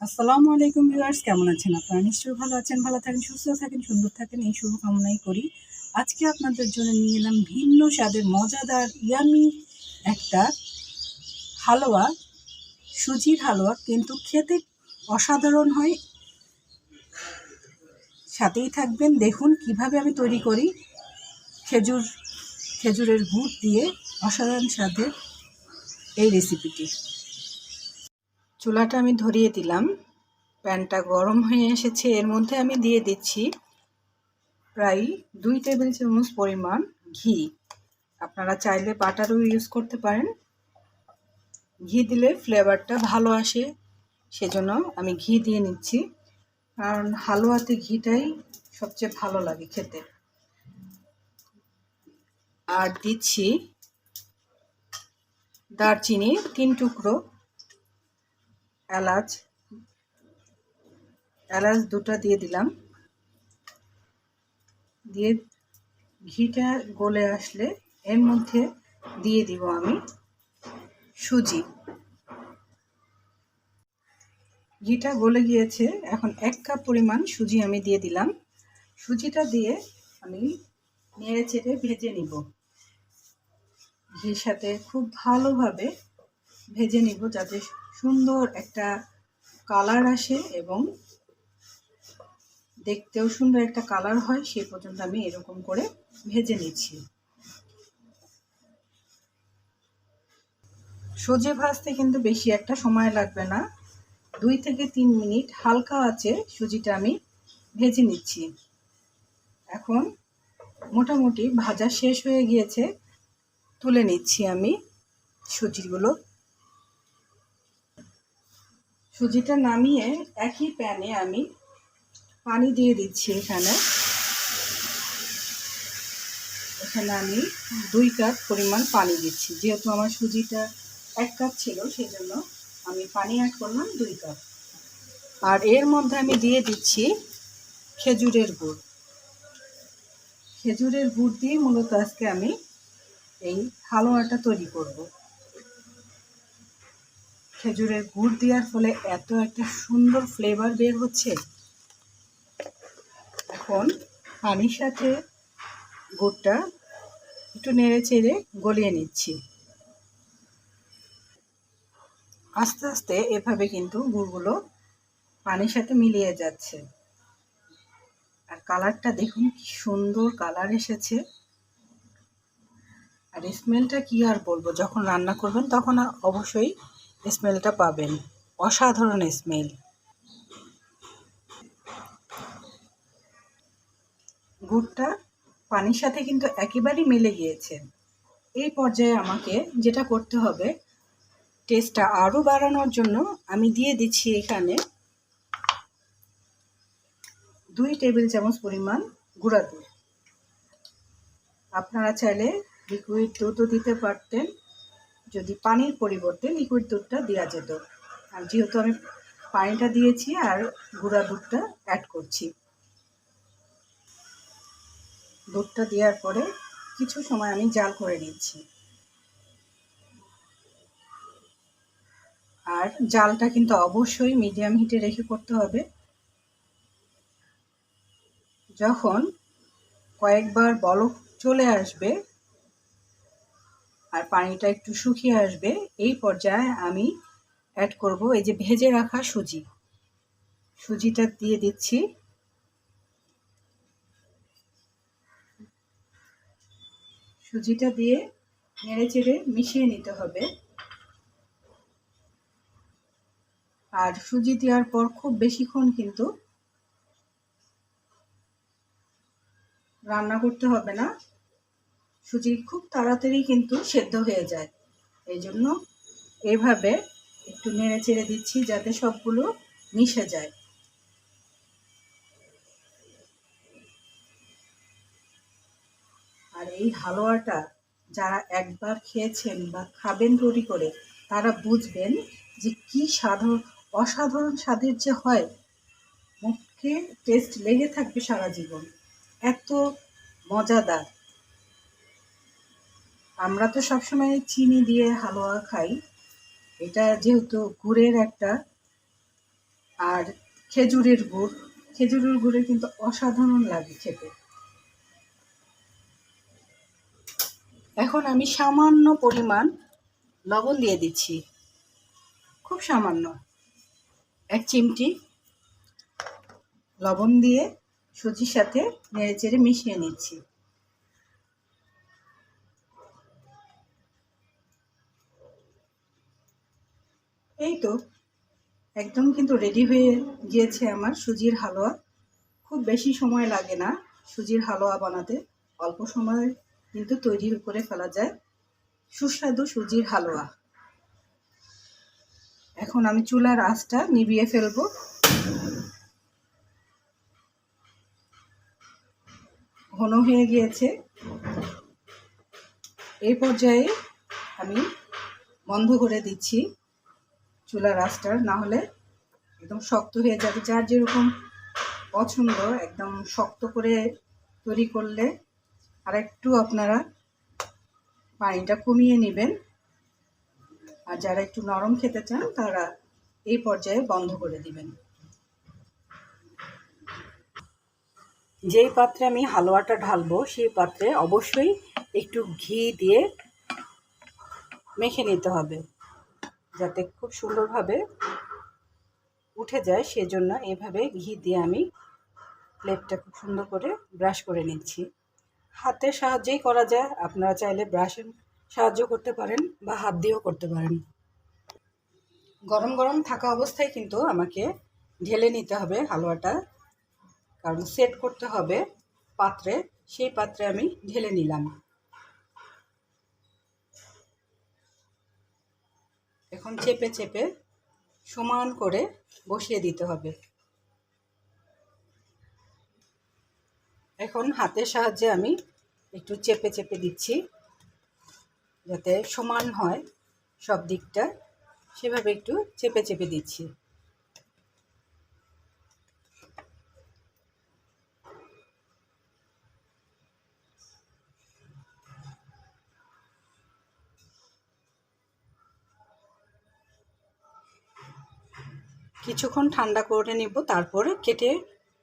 আসসালামু আলাইকুম ভিউয়ার্স, কেমন আছেন আপনারা? নিশ্চয়ই ভালো আছেন, ভালো থাকেন, সুস্থ থাকেন, সুন্দর থাকেন, এই শুভকামনাই করি। আজকে আপনাদের জন্য নিয়ে এলাম ভিন্ন স্বাদের, মজাদার ইয়ামি একটা হালুয়া, সুজির হালুয়া, কিন্তু খেতে অসাধারণ হয়। সাথেই থাকবেন, দেখুন কীভাবে আমি তৈরি করি খেজুর, খেজুরের গুড় দিয়ে অসাধারণ স্বাদের এই রেসিপিটি চুলাটা আমি ধরিয়ে দিলাম। প্যানটা গরম হয়ে এসেছে। এর মধ্যে আমি দিয়ে দিচ্ছি প্রায় দুই টেবিল চামচ পরিমাণ ঘি। আপনারা চাইলে বাটারও ইউজ করতে পারেন। ঘি দিলে ফ্লেভারটা ভালো আসে, সেজন্য আমি ঘি দিয়ে নিচ্ছি। কারণ হালুয়াতে ঘিটাই সবচেয়ে ভালো লাগে খেতে। আর দিচ্ছি দারচিনি তিন টুকরো এলাচ। এলাচ দুটো দিয়ে দিলাম। দিয়ে ঘিটা গলে আসলে এর মধ্যে দিয়ে দিব আমি সুজি। ঘিটা গলে গিয়েছে, এখন এক কাপ পরিমাণ সুজি আমি দিয়ে দিলাম। সুজিটা দিয়ে আমি নেড়ে চেড়ে ভেজে নিব। ঘির সাথে খুব ভালোভাবে ভেজে নিব যাতে সুন্দর একটা কালার আসে এবং দেখতেও সুন্দর একটা কালার হয়, সে পর্যন্ত আমি এরকম করে ভেজে নিচ্ছি। সজে ভাজতে কিন্তু বেশি একটা সময় লাগবে না। দুই থেকে তিন মিনিট হালকা আছে সুজিটা আমি ভেজে নিচ্ছি। এখন মোটামুটি ভাজা শেষ হয়ে গিয়েছে, তুলে নিচ্ছি আমি সুজিগুলো। সুজিটা নামিয়ে একই প্যানে আমি পানি দিয়ে দিচ্ছি এখানে। এখানে আমি দুই কাপ পরিমাণ পানি দিচ্ছি। যেহেতু আমার সুজিটা এক কাপ ছিল সেই জন্য আমি পানি অ্যাড করলাম দুই কাপ। আর এর মধ্যে আমি দিয়ে দিচ্ছি খেজুরের গুড়। খেজুরের গুড় দিয়ে মূলত আজকে আমি এই হালুয়াটা তৈরি করব। খেজুরের গুড় দেওয়ার ফলে এত একটা সুন্দর ফ্লেভার বের হচ্ছে। এখন পানির সাথে গুড়টা একটু নেড়ে চেড়ে গলিয়ে নিচ্ছি। আস্তে আস্তে এভাবে কিন্তু গুড়গুলো পানির সাথে মিলিয়ে যাচ্ছে। আর কালারটা দেখুন কি সুন্দর কালার এসেছে। আর স্মেলটা কি আর বলব? যখন রান্না করবেন তখন অবশ্যই স্মেলটা পাবেন। অসাধারণ স্মেল। গুড়টা পানির সাথে কিন্তু একেবারেই মিলে গিয়েছে। এই পর্যায়ে আমাকে যেটা করতে হবে টেস্টটা আরও বাড়ানোর জন্য আমি দিয়ে দিচ্ছি এখানে দুই টেবিল চামচ পরিমাণ গুঁড়া দুধ। আপনারা চাইলে লিকুইড দুধও দিতে পারতেন। যদি পানির পরিবর্তে লিকুইড দুধটা দেওয়া যেত। আর যেহেতু আমি পানিটা দিয়েছি আর গুঁড়া দুধটা অ্যাড করছি। দুধটা দেওয়ার পরে কিছু সময় আমি জাল করে নিচ্ছি। আর জালটা কিন্তু অবশ্যই মিডিয়াম হিটে রেখে করতে হবে। যখন কয়েকবার বলক চলে আসবে আর পানিটা একটু শুকিয়ে আসবে, এই পর্যায়ে আমি অ্যাড করব এই যে ভেজে রাখা সুজি। সুজিটা দিয়ে দিচ্ছি। সুজিটা দিয়ে নেড়ে চেড়ে মিশিয়ে নিতে হবে। আর সুজি দেওয়ার পর খুব বেশিক্ষণ কিন্তু রান্না করতে হবে না। সুজি খুব তাড়াতাড়ি কিন্তু সেদ্ধ হয়ে যায়। এই জন্য এভাবে একটু নেড়ে চেড়ে দিচ্ছি যাতে সবগুলো মিশে যায়। আর এই হালুয়াটা যারা একবার খেয়েছেন বা খাবেন তৈরি করে, তারা বুঝবেন যে কি সাধারণ অসাধারণ স্বাদের যে হয়, মুখে টেস্ট লেগে থাকবে সারা জীবন। এত মজাদার। আমরা তো সবসময় চিনি দিয়ে হালুয়া খাই। এটা যেহেতু গুড়ের একটা, আর খেজুরের গুড়। খেজুরের গুড়ে কিন্তু অসাধারণ লাগে খেতে। এখন আমি সামান্য পরিমাণ লবণ দিয়ে দিচ্ছি। খুব সামান্য। এক চিমটি লবণ দিয়ে সুজির সাথে নেড়ে চেড়ে মিশিয়ে নিচ্ছি। এই তো। একদম কিন্তু রেডি হয়ে গিয়েছে আমার সুজির হালুয়া। খুব বেশি সময় লাগে না সুজির হালুয়া বানাতে। অল্প সময় কিন্তু তৈরি করে ফেলা যায়। সুস্বাদু সুজির হালুয়া। এখন আমি চুলার আঁচটা নিভিয়ে ফেলব। ঘন হয়ে গিয়েছে। এই পর্যায়ে আমি বন্ধ করে দিচ্ছি। চুলার আঁচটা না হলে একদম শক্ত হয়ে যাবে। যার যেরকম পছন্দ, একদম শক্ত করে তৈরি করলে আর একটু আপনারা পানিটা কমিয়ে নেবেন। আর যারা একটু নরম খেতে চান, তারা এই পর্যায়ে বন্ধ করে দিবেন। যেই পাত্রে আমি হালুয়াটা ঢালবো, সেই পাত্রে অবশ্যই একটু ঘি দিয়ে মেখে নিতে হবে। যাতে খুব সুন্দরভাবে উঠে যায়, সেজন্য এভাবে ঘি দিয়ে আমি প্লেটটা খুব সুন্দর করে ব্রাশ করে নিচ্ছি। হাতের সাহায্যেই করা যায়, আপনারা চাইলে ব্রাশের সাহায্য করতে পারেন বা হাত দিয়েও করতে পারেন। গরম গরম থাকা অবস্থায় কিন্তু আমাকে ঢেলে নিতে হবে হালুয়াটা, কারণ সেট করতে হবে পাত্রে, সেই পাত্রে আমি ঢেলে নিলাম। এখন চেপে চেপে সমান করে বসিয়ে দিতে হবে। এখন হাতের সাহায্যে আমি একটু চেপে চেপে দিচ্ছি যাতে সমান হয় সব দিকটা। সেভাবে একটু চেপে চেপে দিচ্ছি। কিছুক্ষণ ঠান্ডা করে নেব, তারপরে কেটে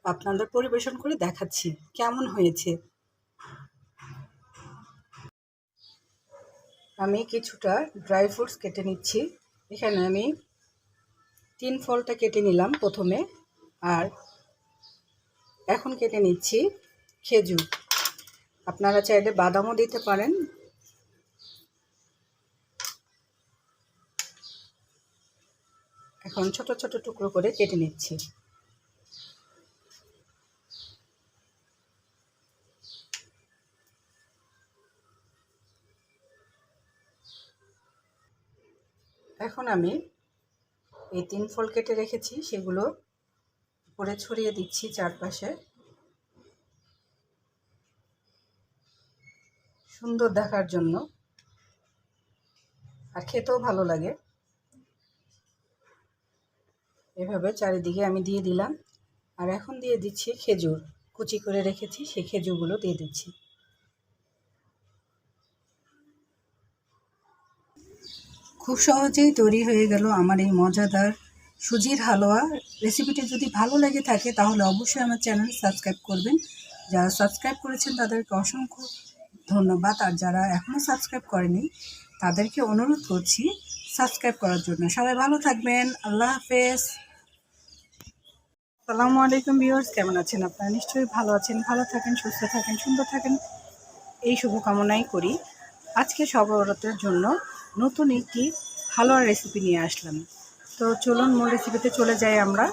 আপনাদের পরিবেশন করে দেখাচ্ছি। কেমন হয়েছে? আমি কিছুটা ড্রাই ফ্রুটস কেটে নিচ্ছি। এখানে আমি তিন ফলটা কেটে নিলাম প্রথমে, আর এখন কেটে নিচ্ছি খেজুর। আপনারা চাইলে বাদামও দিতে পারেন এখন ছোট ছোট টুকরো করে কেটে নিচ্ছি। এখন আমি এই তিন ফল কেটে রেখেছি, সেগুলো উপরে ছড়িয়ে দিচ্ছি চারপাশে। সুন্দর দেখার জন্য। আর খেতেও ভালো লাগে। এভাবে চারিদিকে আমি দিয়ে দিলাম। আর এখন দিয়ে দিচ্ছি খেজুর। কুচি করে রেখেছি, সেই খেজুরগুলো দিয়ে দিচ্ছি। খুব সহজেই তৈরি হয়ে গেল আমার এই মজাদার সুজির হালুয়া। রেসিপিটি যদি ভালো লেগে থাকে, তাহলে অবশ্যই আমার চ্যানেল সাবস্ক্রাইব করবেন। যারা সাবস্ক্রাইব করেছেন, তাদেরকে অসংখ্য ধন্যবাদ। আর যারা এখনও সাবস্ক্রাইব করেনি, তাদেরকে অনুরোধ করছি সাবস্ক্রাইব করার জন্য। সবাই ভালো থাকবেন। আল্লাহ হাফেজ। আসসালামু আলাইকুম ভিউয়ার্স, কেমন আছেন আপনারা? নিশ্চয়ই ভালো আছেন, ভালো থাকেন, সুস্থ থাকেন, সুন্দর থাকেন। এই শুভকামনাই করি। আজকে সবরতের জন্য নতুন একটি হালুয়ার রেসিপি নিয়ে আসলাম। তো চলুন, মূল রেসিপিতে চলে যাই আমরা।